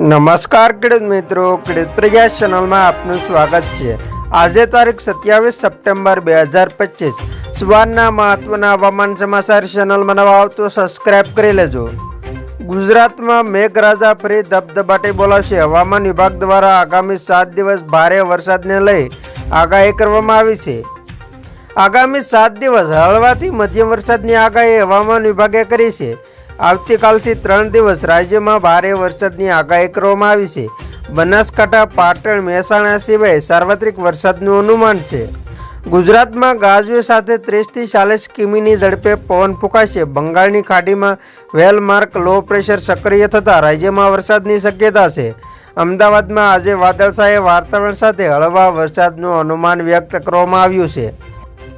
નમસ્કાર ખેડૂત મિત્રો. ખેડૂત પ્રજા ચેનલમાં આપનું સ્વાગત છે. આજે તારીખ સત્યાવીસ સપ્ટેમ્બર બે હજાર પચીસ. સવારના મહત્વના હવામાન સમાચાર ચેનલમાં નવા આવતો સબસ્ક્રાઇબ કરી લેજો. ગુજરાતમાં મેઘરાજા ફરી ધબધબાટી બોલાવશે. હવામાન વિભાગ દ્વારા આગામી સાત દિવસ ભારે વરસાદને લઈ આગાહી કરવામાં આવી છે. આગામી સાત દિવસ હળવાથી મધ્યમ વરસાદની આગાહી હવામાન વિભાગે કરી છે. આવતીકાલથી ત્રણ દિવસ રાજ્યમાં ભારે વરસાદની આગાહી કરવામાં આવી છે. બનાસકાંઠા, પાટણ, મહેસાણા સિવાય સાર્વત્રિક વરસાદનું અનુમાન છે. ગુજરાતમાં ગાજવી સાથે ત્રીસથી ચાલીસ કિમીની ઝડપે પવન ફૂંકાશે. બંગાળની ખાડીમાં વેલમાર્ક લો પ્રેશર સક્રિય થતાં રાજ્યમાં વરસાદની શક્યતા છે. અમદાવાદમાં આજે વાદળછાયા વાતાવરણ સાથે હળવા વરસાદનું અનુમાન વ્યક્ત કરવામાં આવ્યું છે.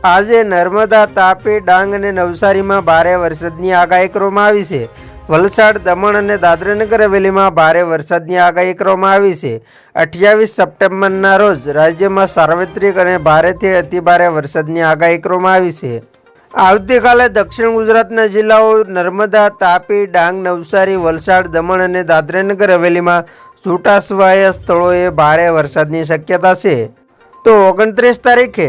આજે નર્મદા તાપી ડાંગ અને નવસારીમાં ભારે વરસાદની આગાહી કરવામાં આવી છે. વલસાડ, દમણ અને દાદરાનગર હવેલીમાં ભારે વરસાદની આગાહી કરવામાં આવી છે. અઠ્યાવીસ સપ્ટેમ્બરના રોજ રાજ્યમાં સાર્વત્રિક અને ભારેથી અતિભારે વરસાદની આગાહી કરવામાં આવી છે. આવતીકાલે દક્ષિણ ગુજરાતના જિલ્લાઓ નર્મદા, તાપી, ડાંગ, નવસારી, વલસાડ, દમણ અને દાદરાનગર હવેલીમાં છૂટાછવાયા સ્થળોએ ભારે વરસાદની શક્યતા છે. તો ઓગણત્રીસ તારીખે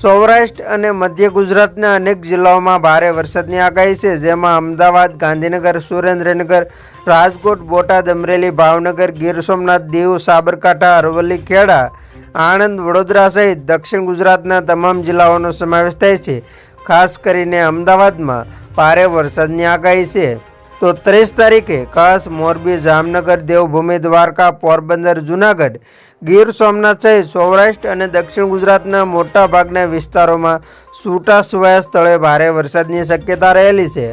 સૌરાષ્ટ્ર અને મધ્ય ગુજરાતના અનેક જિલ્લાઓમાં ભારે વરસાદની આગાહી છે, જેમાં અમદાવાદ, ગાંધીનગર, સુરેન્દ્રનગર, રાજકોટ, બોટાદ, અમરેલી, ભાવનગર, ગીર સોમનાથ, દીવ, સાબરકાંઠા, અરવલ્લી, ખેડા, આણંદ, વડોદરા સહિત દક્ષિણ ગુજરાતના તમામ જિલ્લાઓનો સમાવેશ થાય છે. ખાસ કરીને અમદાવાદમાં ભારે વરસાદની આગાહી છે. તો ત્રીસ તારીખે કચ્છ, મોરબી, જામનગર, દેવભૂમિ, દ્વારકા, પોરબંદર, જુનાગઢ, ગીર સોમનાથ સહિત સૌરાષ્ટ્ર અને દક્ષિણ ગુજરાતના મોટા ભાગના વિસ્તારોમાં છૂટાછવાયા સ્થળે ભારે વરસાદની શક્યતા રહેલી છે.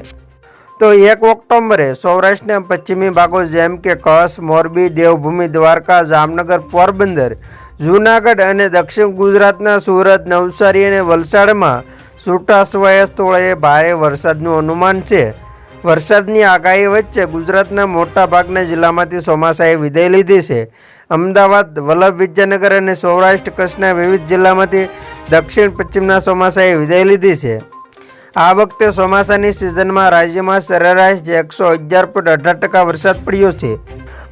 તો એક ઓક્ટોબરે સૌરાષ્ટ્રના પશ્ચિમી ભાગો જેમ કે કચ્છ, મોરબી, દેવભૂમિ, દ્વારકા, જામનગર, પોરબંદર, જૂનાગઢ અને દક્ષિણ ગુજરાતના સુરત, નવસારી અને વલસાડમાં છૂટાછવાયા સ્થળે ભારે વરસાદનું અનુમાન છે. વરસાદની આગાહી વચ્ચે ગુજરાતના મોટા ભાગના જિલ્લામાંથી ચોમાસાએ વિદાય લીધી છે. અમદાવાદ, વલ્લભ વિદ્યાનગર અને સૌરાષ્ટ્ર કચ્છના વિવિધ જિલ્લામાંથી દક્ષિણ પશ્ચિમના ચોમાસાએ વિદાય લીધી છે. આ વખતે ચોમાસાની સિઝનમાં રાજ્યમાં સરેરાશ એકસો અગિયાર પોઈન્ટ અઢાર ટકા વરસાદ પડ્યો છે.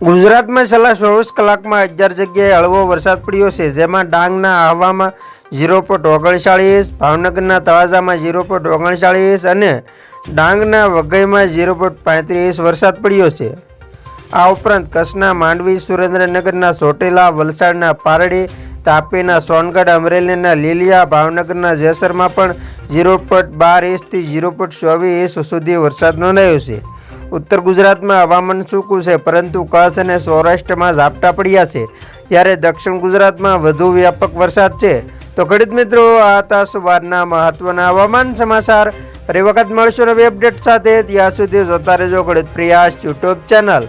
ગુજરાતમાં છેલ્લા ચોવીસ કલાકમાં અગિયાર જગ્યાએ હળવો વરસાદ પડ્યો છે, જેમાં ડાંગના આહવામાં ઝીરો પોઈન્ટ ઓગણચાળીસ, ભાવનગરના તળાજામાં ઝીરો પોઈન્ટ ઓગણચાળીસ અને ડાંગના વઘઈમાં ઝીરો પોઈન્ટ પાંત્રીસ વરસાદ પડ્યો છે. આ ઉપરાંત કચ્છના માંડવી, સુરેન્દ્રનગરના સોટેલા, વલસાડના પારડી, તાપીના સોનગઢ, અમરેલીના લીલિયા, ભાવનગરના જેસરમાં પણ ઝીરો પોઈન્ટ બાર ઇંચથી ઝીરો પોઈન્ટ ચોવીસ સુધી વરસાદ નોંધાયો છે. ઉત્તર ગુજરાતમાં હવામાન સૂકું છે, પરંતુ કચ્છ અને સૌરાષ્ટ્રમાં ઝાપટા પડ્યા છે. જ્યારે દક્ષિણ ગુજરાતમાં વધુ વ્યાપક વરસાદ છે. તો ખેડૂત મિત્રો, આ હતા સવારના મહત્વના હવામાન સમાચાર. ફરી વખત મળશું નવી અપડેટ સાથે. ત્યાં સુધી જોતા રહેજો ગણિત પ્રિયાસ યુટ્યુબ ચેનલ.